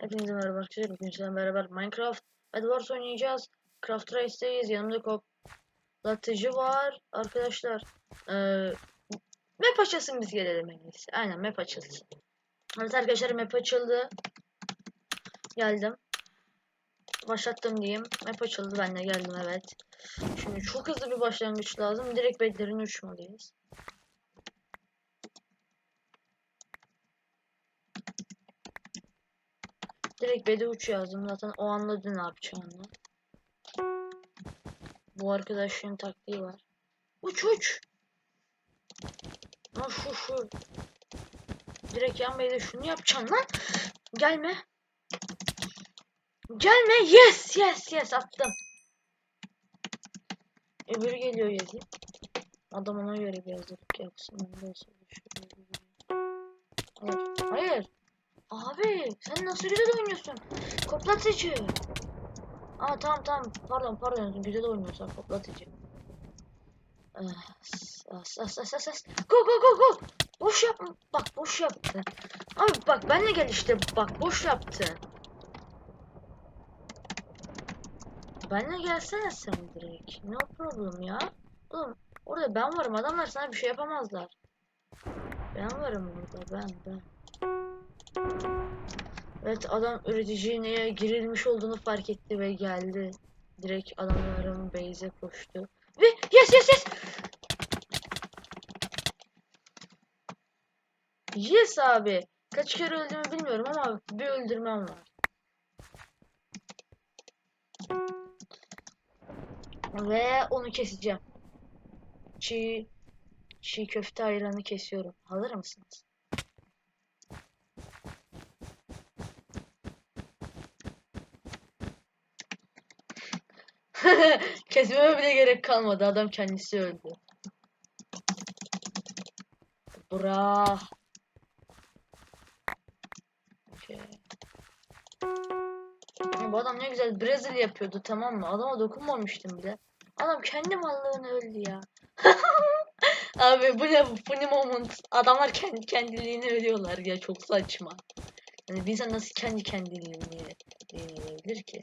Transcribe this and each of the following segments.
Hepinize merhaba arkadaşlar. Bugün sizlerle beraber Minecraft Bedwars oynayacağız. Craft Race'deyiz. Yanımda koplatıcı var. Arkadaşlar eee map açılsın biz gelelim en iyisi. Aynen map açılsın. Evet arkadaşlar map açıldı. Geldim. Başlattım diyeyim. Map açıldı ben de geldim evet. Şimdi çok hızlı bir başlangıç lazım. Direkt bedlerine uçmalıyız. Direkt bede uç yazdım zaten o anladı ne yapacağını. Bu arkadaşın taktiği var. Uç uç. Ha şu şu. Direkt yan bede şunu yapacaksın lan. Gelme. Gelme. Yes yes yes attım. Öbürü geliyor yazayım. Adam ona göre bir hazırlık yapsın. Ben de Abi sen nasıl güzel oynuyorsun? Koplatıcı. Aa tamam tamam pardon pardon güzel oynuyorsun koplatıcı. Ah, As as as as as. Go go go go. Boş yapma. Bak boş yaptı. Abi bak benle gel işte bak boş yaptı. Benle gelsene sen direkt. No problem ya. Oğlum orada ben varım adamlar sana bir şey yapamazlar. Ben varım orada ben ben. Evet adam üreticiliğe girilmiş olduğunu fark etti ve geldi. Direkt adamların base'e koştu. Ve yes yes yes! Yes abi. Kaç kere öldüğümü bilmiyorum ama bir öldürmem var. Ve onu keseceğim. Çiğ çiğ köfte ayranı kesiyorum. Hazır mısınız? Kesmeme bile gerek kalmadı. Adam kendisi öldü. Bra. Okey. Ya Bu adam ne güzel Brezilya yapıyordu tamam mı? Adama dokunmamıştım bile. Adam kendi mallığını öldü ya. Abi bu ne bu funny moment. Adamlar kendi kendiliğini ölüyorlar ya çok saçma. Yani bir insan nasıl kendi kendiliğini ölebilir ki?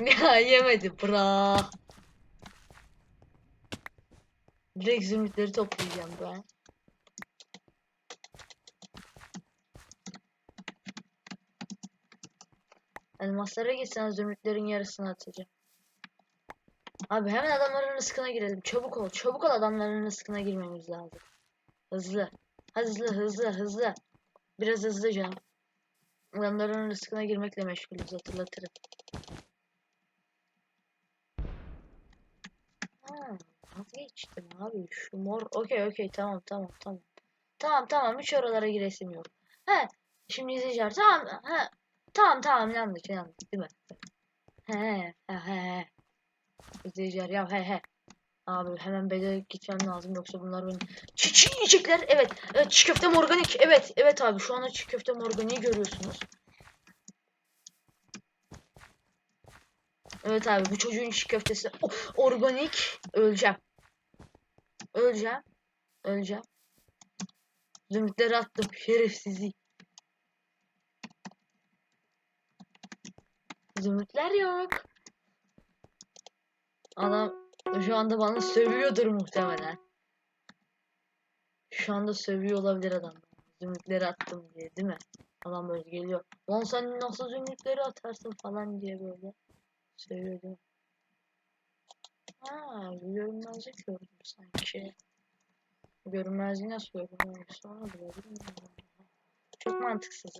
Ya yemedi bra. Direkt zümrütleri toplayacağım ben. Elmaslara gitsen zümrütlerin yarısını atacağım. Abi hemen adamların rızkına girelim. Çabuk ol. Çabuk ol adamların rızkına girmemiz lazım. Hızlı. Hızlı hızlı hızlı. Biraz hızlı canım. Adamların rızkına girmekle meşgulüz hatırlatırım. Ha, vazgeçtim abi. Şu mor. Okey okey tamam tamam tamam. Tamam tamam hiç oralara giresim yok. He. Şimdi izleyiciler tamam. He. Tamam tamam inandık inandık değil mi? He he he. İzleyiciler ya he he. Abi hemen bede gitmem lazım yoksa bunlar beni çiğ çiğ yiyecekler. Evet. Evet çiğ köftem organik. Evet. Evet abi şu anda çiğ köftem organiği görüyorsunuz. Evet abi bu çocuğun çiğ köftesi o- organik. Öleceğim. Öleceğim. Öleceğim. Zümrütleri attım. Şerefsizi. Zümrütler yok. Adam şu anda bana sövüyordur muhtemelen. Şu anda sövüyor olabilir adam. Zümrütleri attım diye değil mi? Adam böyle geliyor. Lan sen nasıl zümrütleri atarsın falan diye böyle mi? Ha, görünmezlik gördüm sanki. Görünmezliği nasıl gördüm? Sonra bilmiyorum. Çok mantıksız.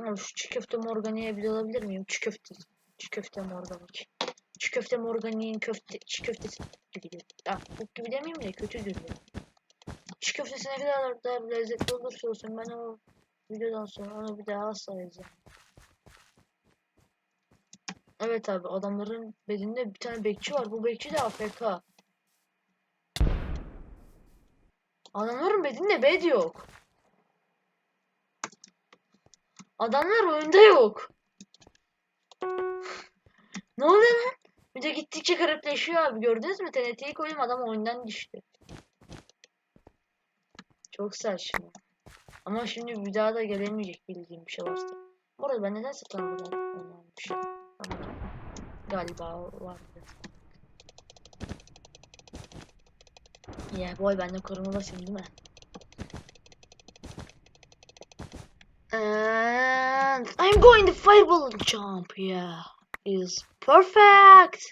Abi şu çiğ köfte morganiye bile alabilir miyim? Çiğ köfte. Çiğ köfte morganik. Çiğ köfte morganiğin köfte, çiğ köftesi gibi. Ah, bu gibi demeyeyim de kötüdür ya. Çiğ köftesi ne kadar da lezzetli olursa olsun ben o videodan sonra onu bir daha asla izlemem. Evet abi adamların bedinde bir tane bekçi var. Bu bekçi de AFK. Adamların bedinde bed yok. Adamlar oyunda yok. ne oluyor lan? Bir de gittikçe garipleşiyor abi. Gördünüz mü? TNT'yi koydum adam oyundan düştü. Çok saçma. Ama şimdi bir daha da gelemeyecek bildiğim bir şey varsa. Bu arada ben neden almışım? Ama galiba vardı. Yeah boy ben de korumalısın değil mi? And I'm going to fireball jump. Yeah. Is perfect.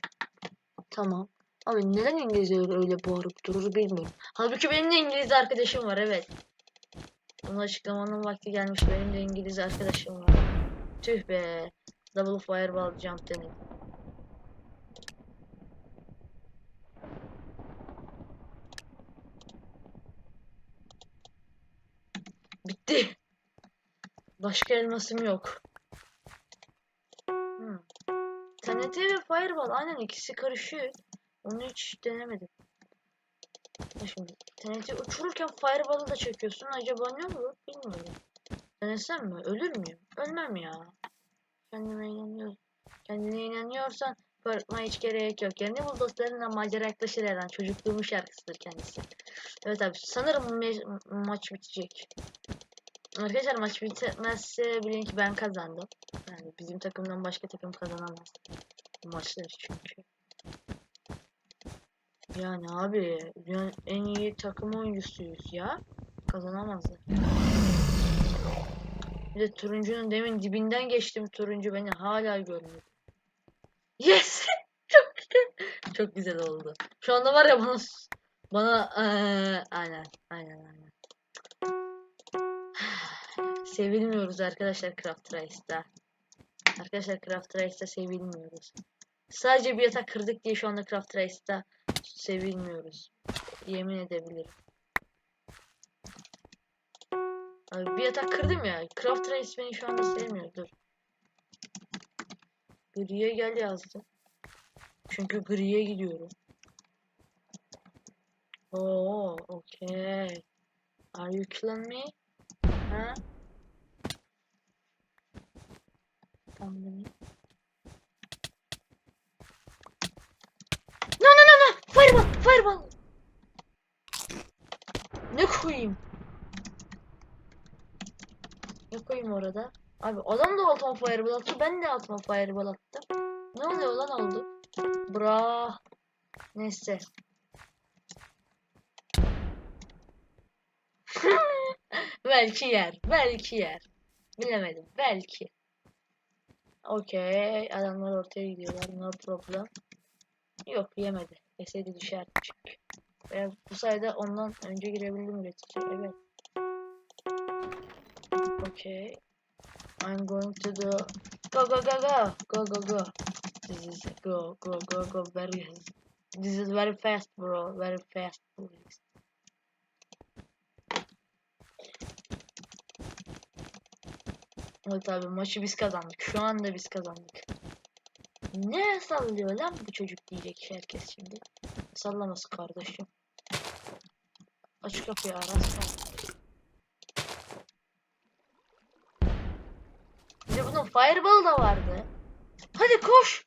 Tamam. Abi neden İngilizce öyle bağırıp durur bilmiyorum. Halbuki benim de İngiliz arkadaşım var evet. Bunu açıklamanın vakti gelmiş. Benim de İngiliz arkadaşım var. Tüh be. Double fireball jump denedim. Başka elmasım yok. Hmm. TNT ve Fireball aynen ikisi karışıyor. Onu hiç denemedim. Şimdi TNT uçururken Fireball'ı da çekiyorsun. Acaba ne olur bilmiyorum. Denesem mi? Ölür müyüm? Ölmem ya. Kendime inanıyorum. Kendine inanıyorsan korkma hiç gerek yok. Yani bu dostlarınla macera yaklaşır an. Çocukluğumun şarkısıdır kendisi. Evet abi sanırım me- maç bitecek. Arkadaşlar maç bitmezse bilin ki ben kazandım. Yani bizim takımdan başka takım kazanamaz. Bu maçları çünkü. Yani abi dünyanın en iyi takım oyuncusuyuz ya. Kazanamazlar. Bir de turuncunun demin dibinden geçtim turuncu beni hala görmüyor. Yes! Çok güzel. Çok güzel oldu. Şu anda var ya bana bana eee, aynen aynen aynen. Sevilmiyoruz arkadaşlar Craft Race'da. Arkadaşlar Craft Race'da sevilmiyoruz. Sadece bir yatak kırdık diye şu anda Craft Race'da sevilmiyoruz. Yemin edebilirim. Abi bir yatak kırdım ya. Craft Race beni şu anda sevmiyor. Dur. Griye gel yazdı. Çünkü griye gidiyorum. Oo, okay. Are you killing me? Ha? Anladım. No no no no! Fireball! Fireball! Ne koyayım? Ne koyayım orada? Abi adam da altıma fireball attı. Ben de altıma fireball attım. Ne oluyor lan oldu? Bra. Neyse. belki yer. Belki yer. Bilemedim. Belki. Okey. Adamlar ortaya gidiyorlar. No problem. Yok yemedi. Yeseydi düşerdi çünkü. Ve bu sayede ondan önce girebildim üretici. Evet. Okay. I'm going to the go go go go go go go. This is go go go go very. This is very fast, bro. Very fast, please. Evet abi maçı biz kazandık. Şu anda biz kazandık. Ne sallıyor lan bu çocuk diyecek herkes şimdi. Sallaması kardeşim. Aç kapıyı Aras. Bir de bunun fireball da vardı. Hadi koş.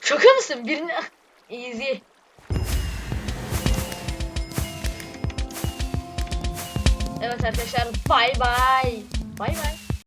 Şaka mısın? Birini... Easy. Evet arkadaşlar Bye, bye. Bye, bye.